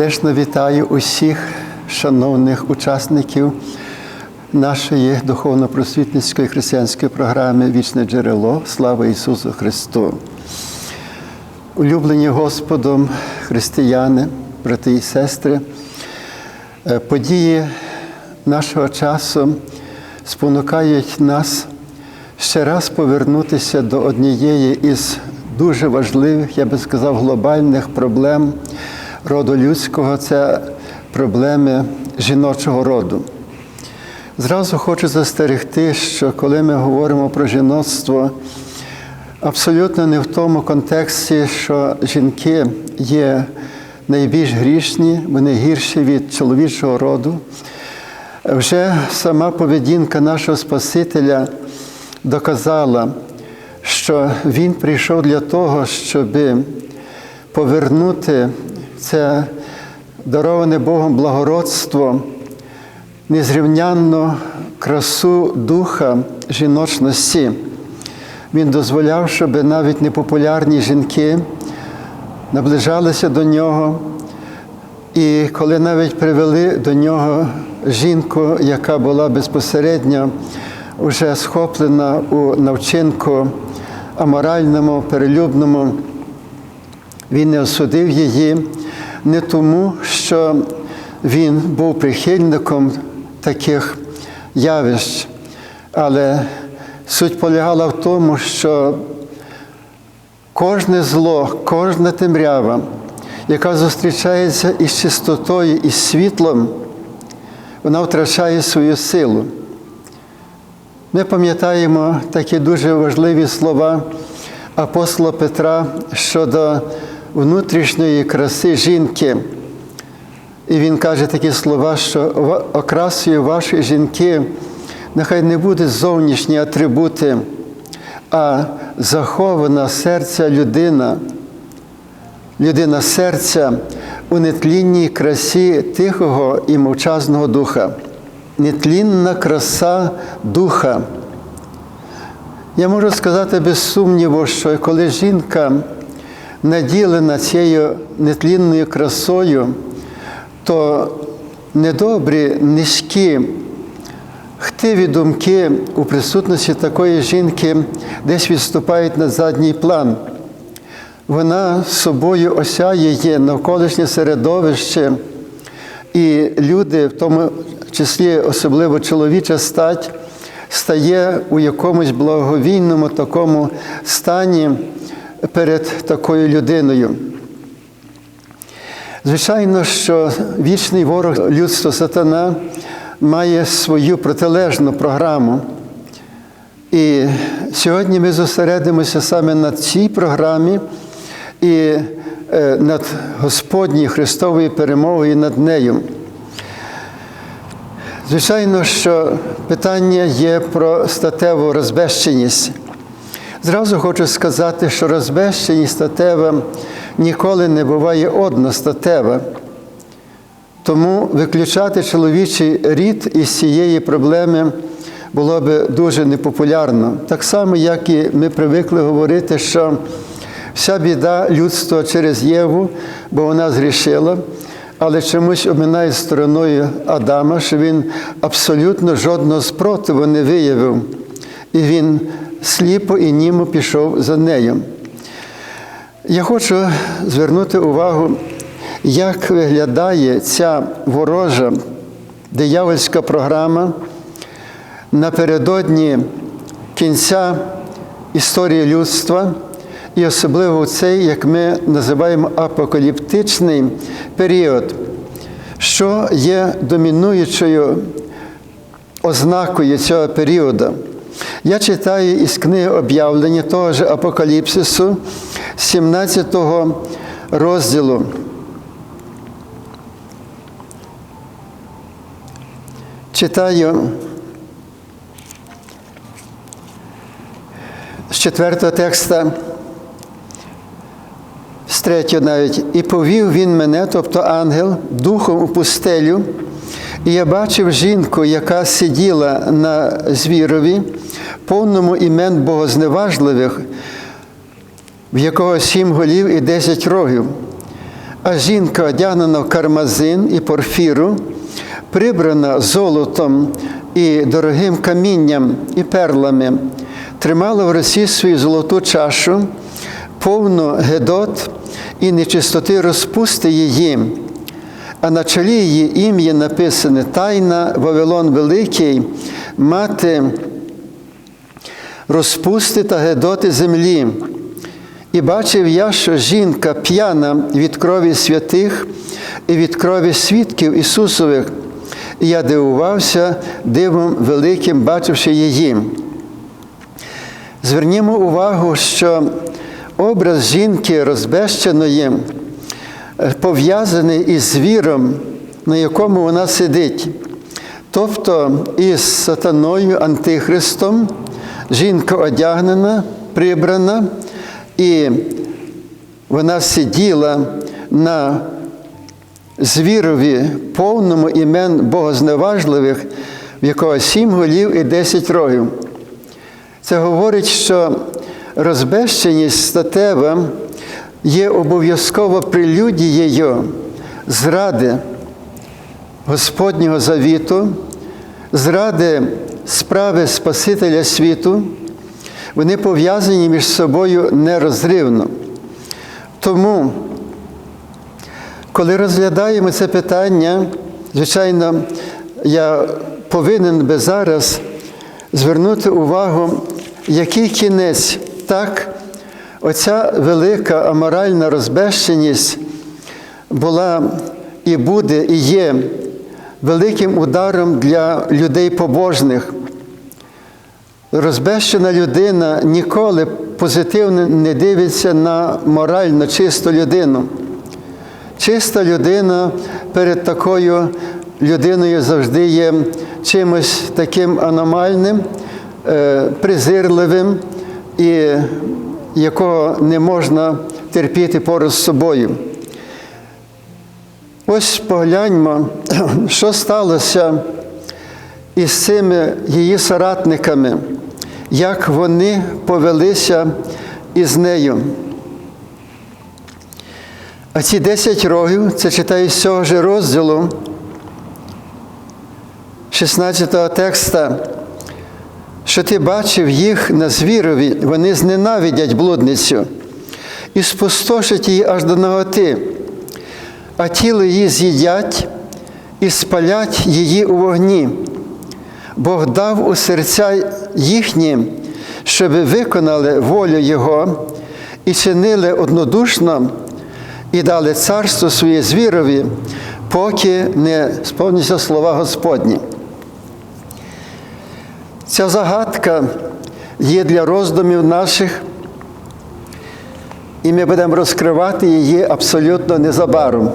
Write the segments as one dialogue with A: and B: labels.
A: Сердечно вітаю усіх шановних учасників нашої духовно-просвітницької християнської програми Вічне джерело. Слава Ісусу Христу! Улюблені Господом християни, брати і сестри, е, події нашого часу спонукають нас ще раз повернутися до однієї із дуже важливих, я би сказав, глобальних проблем роду людського це проблеми жіночого роду. Зразу хочу застерегти, що коли ми говоримо про жіноцтво, абсолютно не в тому контексті, що жінки є найбільш грішні, вони гірші від чоловічого роду. Вже сама поведінка нашого Спасителя доказала, що Він прийшов для того, щоб повернути це дароване Богом благородство, незрівнянну красу духа жіночності. Він дозволяв, щоб навіть непопулярні жінки наближалися до нього. І коли навіть привели до нього жінку, яка була безпосередньо вже схоплена у навчинку аморальному, перелюбному, він не осудив її не тому, що він був прихильником таких явищ, але суть полягала в тому, що кожне зло, кожна темрява, яка зустрічається із чистотою, із світлом, вона втрачає свою силу. Ми пам'ятаємо такі дуже важливі слова апостола Петра щодо внутрішньої краси жінки. І він каже такі слова, що окрасою вашої жінки нехай не будуть зовнішні атрибути, а захована серця людина, людина серця у нетлінній красі тихого і мовчазного духа. Нетлінна краса духа. Я можу сказати без сумніву, що коли жінка наділена цією нетлінною красою, то недобрі, низькі, хтиві думки у присутності такої жінки десь відступають на задній план. Вона собою осяє навколишнє середовище, і люди, в тому числі особливо чоловіча стать, стає у якомусь благовійному такому стані перед такою людиною. Звичайно, що вічний ворог людства сатана має свою протилежну програму. І сьогодні ми зосередимося саме на цій програмі і над Господньою Христовою перемогою над нею. Звичайно, що питання є про статеву розбещеність. Зразу хочу сказати, що розбещеність статева ніколи не буває одностатева. Тому виключати чоловічий рід із цієї проблеми було би дуже непопулярно. Так само, як і ми привикли говорити, що вся біда людства через Єву, бо вона зрішила, але чомусь обминає стороною Адама, що він абсолютно жодного спротиву не виявив. І він сліпо і німо пішов за нею. Я хочу звернути увагу, як виглядає ця ворожа диявольська програма напередодні кінця історії людства, і особливо цей, як ми називаємо апокаліптичний період, що є домінуючою ознакою цього періоду. Я читаю із книги об'явлення того ж Апокаліпсису, 17 розділу. Читаю з четвертого текста, з третього навіть, і повів він мене, тобто ангел, духом у пустелю, і я бачив жінку, яка сиділа на звірові, повному імен богозневажливих, в якого сім голів і десять рогів. А жінка, одягнена в кармазин і порфіру, прибрана золотом і дорогим камінням і перлами, тримала в руці свою золоту чашу, повну гедот і нечистоти розпусти її. А на чолі її ім'я написане Тайна Вавилон Великий, мати розпусти та гедоти землі. І бачив я, що жінка п'яна від крові святих і від крові свідків Ісусових. І я дивувався дивом великим, бачивши її. Звернімо увагу, що образ жінки розбещеної пов'язаний із звіром, на якому вона сидить. Тобто із сатаною Антихристом жінка одягнена, прибрана, і вона сиділа на звірові повному імен богозневажливих, в якого сім голів і десять рогів. Це говорить, що розбещеність статева є обов'язково прелюдією зради Господнього завіту, зради справи Спасителя світу, вони пов'язані між собою нерозривно. Тому, коли розглядаємо це питання, звичайно, я повинен би зараз звернути увагу, який кінець так, оця велика аморальна розбещеність була і буде, і є великим ударом для людей побожних. Розбещена людина ніколи позитивно не дивиться на морально чисту людину. Чиста людина перед такою людиною завжди є чимось таким аномальним, е, презирливим, і якого не можна терпіти поруч з собою. Ось погляньмо, що сталося із цими її соратниками, як вони повелися із нею. А ці 10 рогів, це читаю з цього ж розділу 16 текста, що ти бачив їх на звірові, вони зненавидять блудницю і спустошать її аж до ноготи, а тіло її з'їдять і спалять її у вогні. Бог дав у серця їхні, щоб виконали волю Його і чинили однодушно, і дали царство своє звірові, поки не сповняться слова Господні. Ця загадка є для роздумів наших, і ми будемо розкривати її абсолютно незабаром.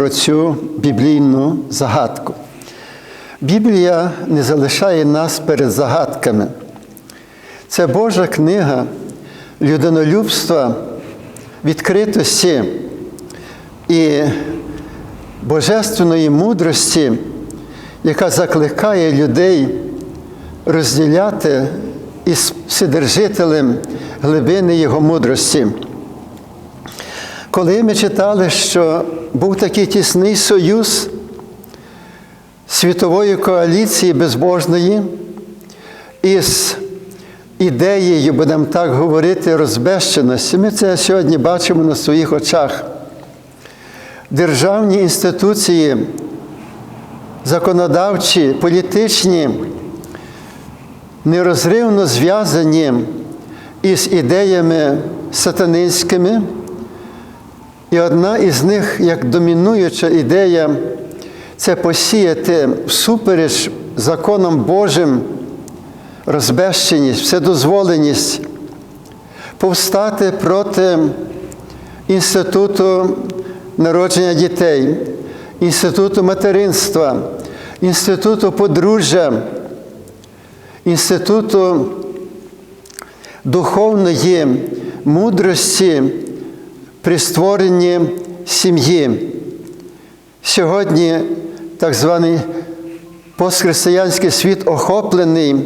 A: Про цю біблійну загадку. Біблія не залишає нас перед загадками. Це Божа книга людинолюбства відкритості і божественної мудрості, яка закликає людей розділяти із Вседержителем глибини Його мудрості. Коли ми читали, що був такий тісний союз світової коаліції безбожної із ідеєю, будемо так говорити, розбещеності, ми це сьогодні бачимо на своїх очах. Державні інституції, законодавчі, політичні, нерозривно зв'язані із ідеями сатанинськими. І одна із них, як домінуюча ідея, це посіяти всупереч законам Божим розбещеність, вседозволеність, повстати проти інституту народження дітей, інституту материнства, інституту подружжя, інституту духовної мудрості при створенні сім'ї. Сьогодні так званий постхристиянський світ охоплений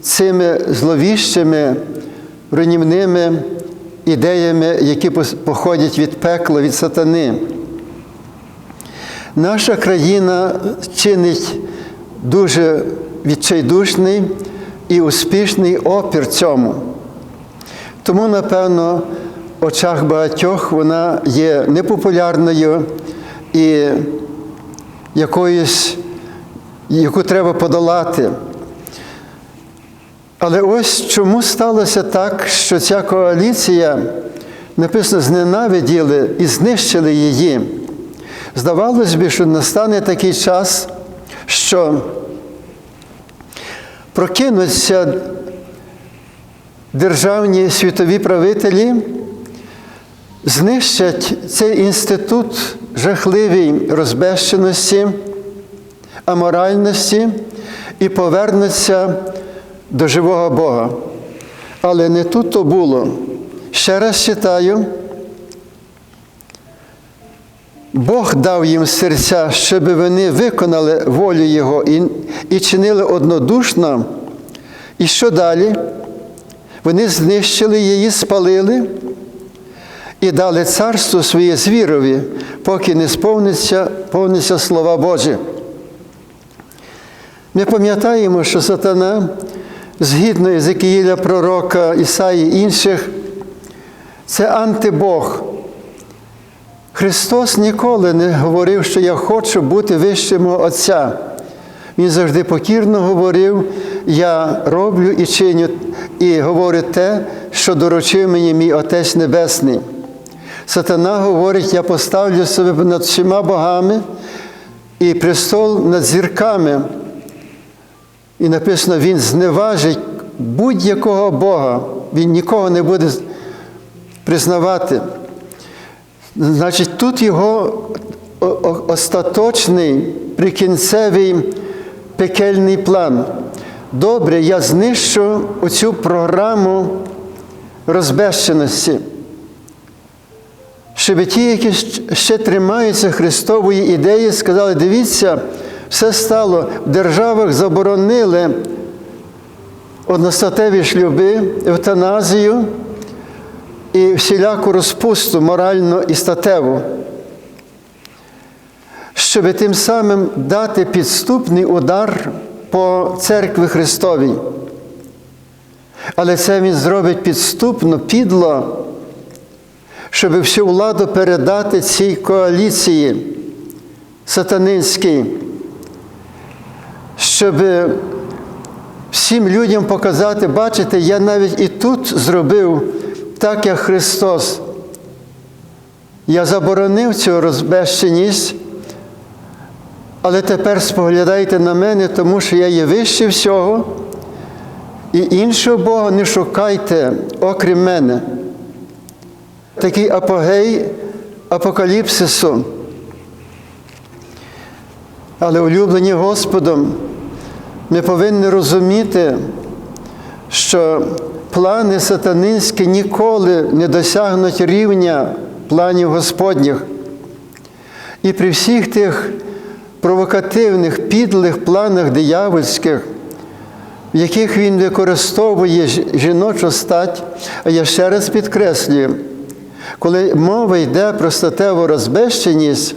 A: цими зловіщими, руйнівними ідеями, які походять від пекла, від сатани. Наша країна чинить дуже відчайдушний і успішний опір цьому. Тому, напевно, очах багатьох вона є непопулярною і якоюсь, яку треба подолати. Але ось чому сталося так, що ця коаліція, написано, зненавиділи і знищили її. Здавалось би, що настане такий час, що прокинуться державні світові правителі, знищать цей інститут жахливій розбещеності, аморальності і повернуться до живого Бога. Але не тут то було. Ще раз читаю. Бог дав їм серця, щоб вони виконали волю Його і, і чинили однодушно. І що далі? Вони знищили її, спалили і дали царство своє звірові, поки не сповниться, повниться слова Божі. Ми пам'ятаємо, що сатана, згідно Єзекіїля, пророка Ісаї і інших, це антибог. Христос ніколи не говорив, що я хочу бути вищим Отця. Він завжди покірно говорив, я роблю і чиню, і говорю те, що доручив мені мій Отець Небесний. Сатана говорить, я поставлю себе над всіма богами і престол над зірками. І написано, він зневажить будь-якого Бога, він нікого не буде признавати. Значить, тут його остаточний прикінцевий пекельний план. Добре, я знищу оцю програму розбещеності. Щоб ті, які ще тримаються Христової ідеї, сказали, дивіться, все стало, в державах заборонили одностатеві шлюби, евтаназію і всіляку розпусту морально і статеву, щоб тим самим дати підступний удар по церкві Христовій. Але це він зробить підступно, підло, щоб всю владу передати цій коаліції сатанинській, щоб всім людям показати, бачите, я навіть і тут зробив так, як Христос. Я заборонив цю розбещеність, але тепер споглядайте на мене, тому що я є вище всього, і іншого Бога не шукайте, окрім мене. Такий апогей апокаліпсису. Але улюблені Господом, ми повинні розуміти, що плани сатанинські ніколи не досягнуть рівня планів Господніх. І при всіх тих провокативних, підлих планах диявольських, в яких він використовує жіночу стать, я ще раз підкреслюю, коли мова йде про статеву розбещеність,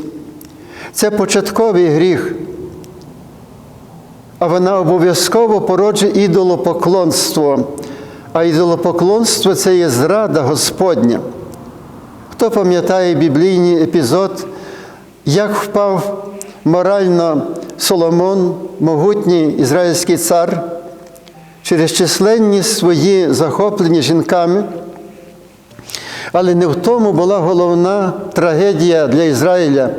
A: це початковий гріх, а вона обов'язково породжує ідолопоклонство. А ідолопоклонство це є зрада Господня. Хто пам'ятає біблійний епізод, як впав морально Соломон, могутній ізраїльський цар, через численні свої захоплені жінками, але не в тому була головна трагедія для Ізраїля,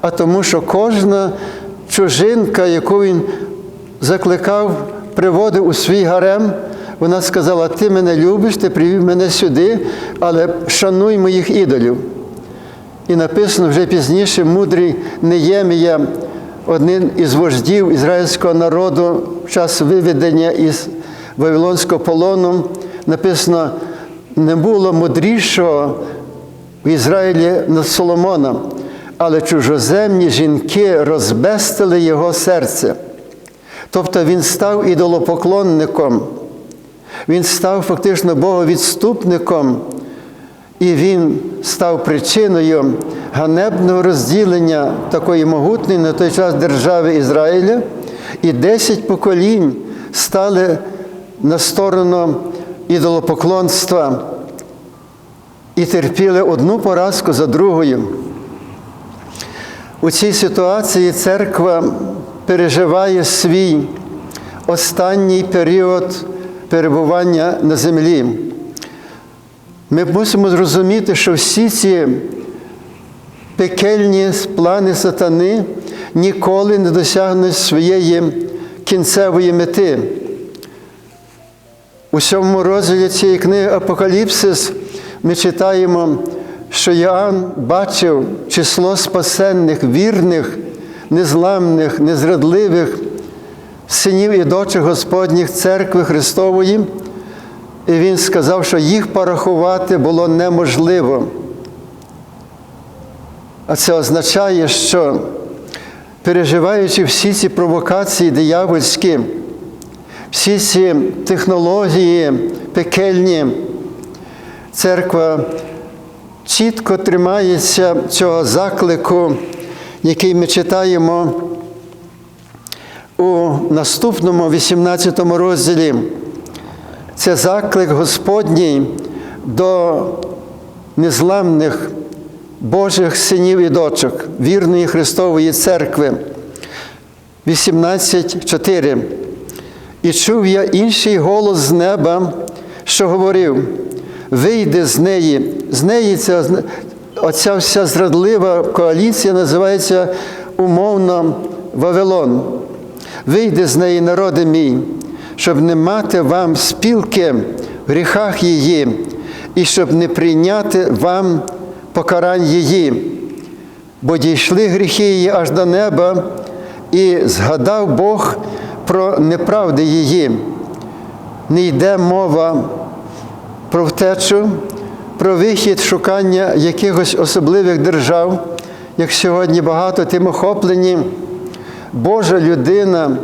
A: а тому, що кожна чужинка, яку він закликав, приводив у свій гарем, вона сказала: Ти мене любиш, ти привів мене сюди, але шануй моїх ідолів. І написано вже пізніше, мудрий Неємія, один із вождів ізраїльського народу в час виведення із Вавилонського полону, написано, не було мудрішого в Ізраїлі над Соломоном, але чужоземні жінки розбестили його серце. Тобто він став ідолопоклонником, він став фактично боговідступником, і він став причиною ганебного розділення такої могутньої на той час держави Ізраїля, і десять поколінь стали на сторону ідолопоклонства і терпіли одну поразку за другою. У цій ситуації церква переживає свій останній період перебування на землі. Ми мусимо зрозуміти, що всі ці пекельні плани сатани ніколи не досягнуть своєї кінцевої мети. У сьомому розділі цієї книги Апокаліпсис ми читаємо, що Йоанн бачив число спасенних, вірних, незламних, незрадливих синів і дочок Господніх церкви Христової. І він сказав, що їх порахувати було неможливо. А це означає, що переживаючи всі ці провокації диявольські, всі ці технології пекельні, церква чітко тримається цього заклику, який ми читаємо у наступному 18 розділі. Це заклик Господній до незламних Божих синів і дочок, вірної Христової церкви. 18.4. І чув я інший голос з неба, що говорив: вийди з неї, з неї ця, оця вся зрадлива коаліція називається умовно Вавилон. Вийди з неї, народи мій, щоб не мати вам спілки в гріхах її, і щоб не прийняти вам покарань її, бо дійшли гріхи її аж до неба, і згадав Бог про неправди її. Не йде мова про втечу, про вихід шукання якихось особливих держав, як сьогодні багато тим охоплені. Божа людина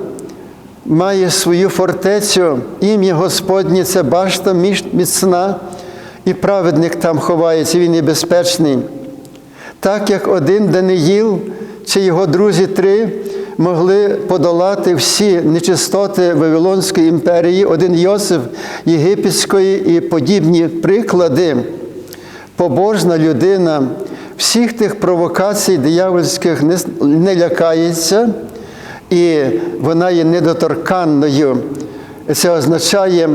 A: має свою фортецю, ім'я Господнє це башта міцна, і праведник там ховається, він і безпечний. Так як один Даниїл чи його друзі три могли подолати всі нечистоти Вавилонської імперії, один Йосиф Єгипетської і подібні приклади, побожна людина всіх тих провокацій диявольських не, лякається, і вона є недоторканною. Це означає,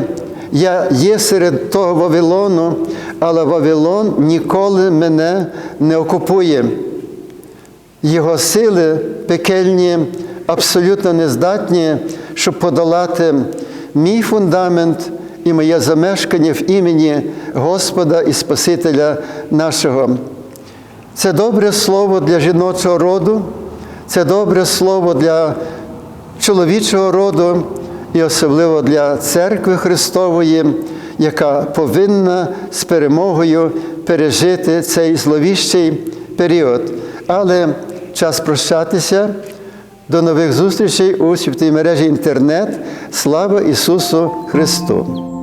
A: я є серед того Вавилону, але Вавилон ніколи мене не окупує його сили пекельні абсолютно нездатні, щоб подолати мій фундамент і моє замешкання в імені Господа і Спасителя нашого. Це добре слово для жіночого роду, це добре слово для чоловічого роду
B: і особливо для церкви Христової, яка повинна з перемогою пережити цей зловіщий період. Але час прощатися. До нових зустрічей у святій мережі інтернет. Слава Ісусу Христу!